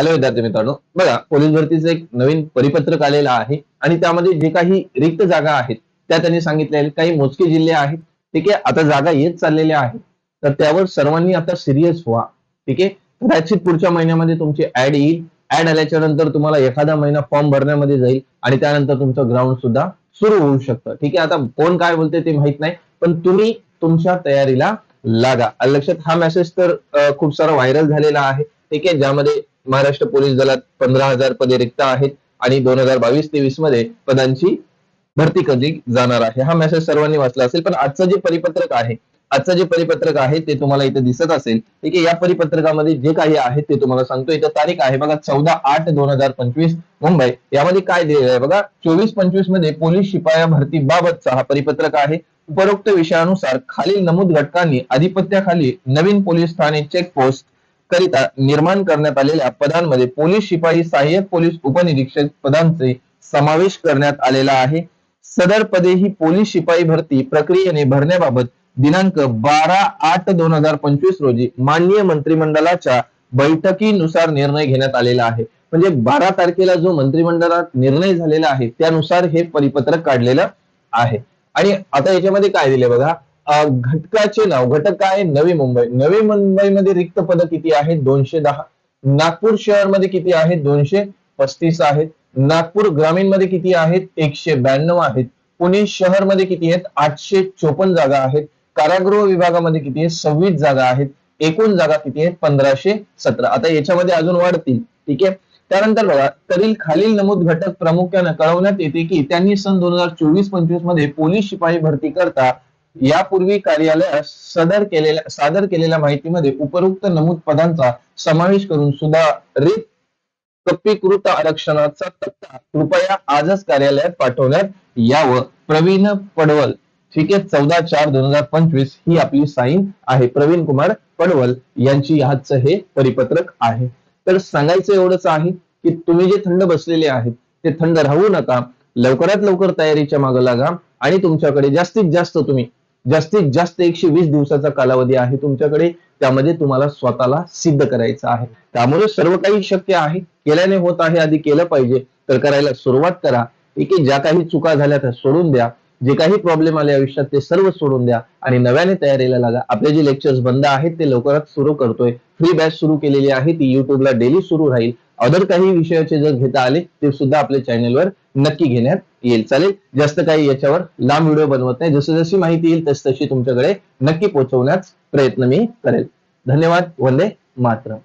Hello विद्यार्थी मित्रांनो. बघा पोलीस भरतीचं एक नवीन परिपत्रक आलेलं आहे आणि त्यामध्ये जे काही रिक्त जागा आहेत त्या त्यांनी सांगितलेले काही मोजके जिल्हे आहेत ठीक आहे? आता जागा येत चाललेल्या आहेत. तर त्यावर सर्वांनी आता सिरियस व्हा ठीक आहे? कदाचित पुढच्या महिन्यामध्ये तुमची ऍड येईल. ऍड आल्याच्यानंतर तुम्हाला एखादा महिना फॉर्म भरण्यामध्ये जाईल आणि त्यानंतर तुमचं ग्राउंड सुद्धा सुरू होऊ शकतं ठीक आहे? आता कोण काय बोलते ते माहीत नाही पण तुम्ही तुमच्या तयारीला लागा. लक्षात हा मेसेज तर खूप सारा व्हायरल झालेला आहे. ठीक आहे ज्यामध्ये महाराष्ट्र पोलीस दलात पंधरा हजार पदे रिक्त आहेत आणि दोन हजार बावीस तेवीसमध्ये पदांची भरती कधी जाणार आहे. हा मेसेज सर्वांनी वाचला असेल पण आजचं जे परिपत्रक आहे आजचं जे परिपत्रक आहे ते तुम्हाला इथे दिसत असेल. ठीक आहे या परिपत्रकामध्ये जे काही आहे ते तुम्हाला सांगतो इथं तारीख आहे बघा चौदा आठ दोन हजार पंचवीस मुंबई. यामध्ये काय दिलेलं आहे बघा चोवीस पंचवीसमध्ये पोलीस शिपाया भरती बाबतचा हा परिपत्रक आहे. उपरोक्त विषयानुसार खालील नमूद घटकांनी आधिपत्याखाली नवीन पोलीस ठाणे चेकपोस्ट करिता निर्माण करण्यात आलेल्या पदांमध्ये पोलीस शिपाई सहाय्यक पोलीस उपनिरीक्षक पदांचे समावेश करण्यात आलेला आहे. सदर पदे ही पोलीस शिपाई भरती प्रक्रियेने भरण्याबाबत दिनांक बारा आठ दोन हजार पंचवीस रोजी माननीय मंत्रिमंडळाच्या बैठकीनुसार निर्णय घेण्यात आलेला आहे. म्हणजे बारा तारखेला जो मंत्रिमंडळात निर्णय झालेला आहे त्यानुसार हे परिपत्रक काढलेलं आहे. आणि आता याच्यामध्ये काय दिले बघा? घटकाचे नाव घटक काय आहे? नवी मुंबई. नवी मुंबईमध्ये रिक्त पद किती आहेत? दोनशे दहा. नागपूर शहरमध्ये किती आहेत? दोनशे पस्तीस आहेत. नागपूर ग्रामीणमध्ये किती आहेत? एकशे ब्याण्णव आहेत. पुणे शहरमध्ये किती आहेत? आठशे चोपन्न जागा आहेत. कारागृह विभागामध्ये किती आहेत? सव्वीस जागा आहेत. एकूण जागा किती आहेत? पंधराशे सतरा. आता याच्यामध्ये अजून वाढतील. ठीक आहे? त्यानंतर बघा तरील खालील नमूद घटक प्रामुख्याने कळवण्यात येते की त्यांनी सन दोन हजार चोवीस पंचवीसमध्ये पोलीस शिपाई भरती करता यापूर्वी कार्यालयास सदर केलेल्या सादर केलेल्या माहितीमध्ये उपरोक्त नमूद पदांचा समावेश करून सुधारित कप्पीकृत आरक्षणाचा तक्ता कृपया आजच कार्यालयात पाठवण्यात यावं. प्रवीण पडवल ठीक आहे? चौदा चार दोन हजार पंचवीस ही आपली साईन आहे. प्रवीण कुमार पडवल यांची आजचं हे परिपत्रक आहे. तर सांगायचं एवढंच आहे की तुम्ही जे थंड बसलेले आहेत ते थंड राहू नका. लवकरात लवकर तयारीच्या मागे लागा आणि तुमच्याकडे जास्तीत जास्त तुम्ही जास्तीत जास्त एकशे वीस दिवसाचा कालावधी आहे तुमच्याकडे. त्यामध्ये तुम्हाला स्वतःला सिद्ध करायचं आहे. त्यामुळे सर्व काही शक्य आहे. केल्याने होत आहे आधी केलं पाहिजे. तर करायला सुरुवात करा. एक ज्या काही चुका झाल्या त्या सोडून द्या. जे काही प्रॉब्लेम आले आयुष्यात ते सर्व सोडून द्या. आणि नव्याने तयारीला लागा. आपले जे लेक्चर्स बंद आहेत ते लवकरात सुरू करतोय. फ्री बॅच सुरू केलेली आहे. ती युट्यूबला डेली सुरू राहील. अदर काही विषयाचे जर घेता आले ते सुद्धा आपल्या चॅनलवर नक्की घेण्यात येईल. चालेल? जास्त काही याच्यावर लांब व्हिडिओ बनवत नाही. जशी जशी माहिती येईल तस तशी तुमच्याकडे नक्की पोहोचवण्याचा प्रयत्न मी करेल. धन्यवाद. वंदे मातरम.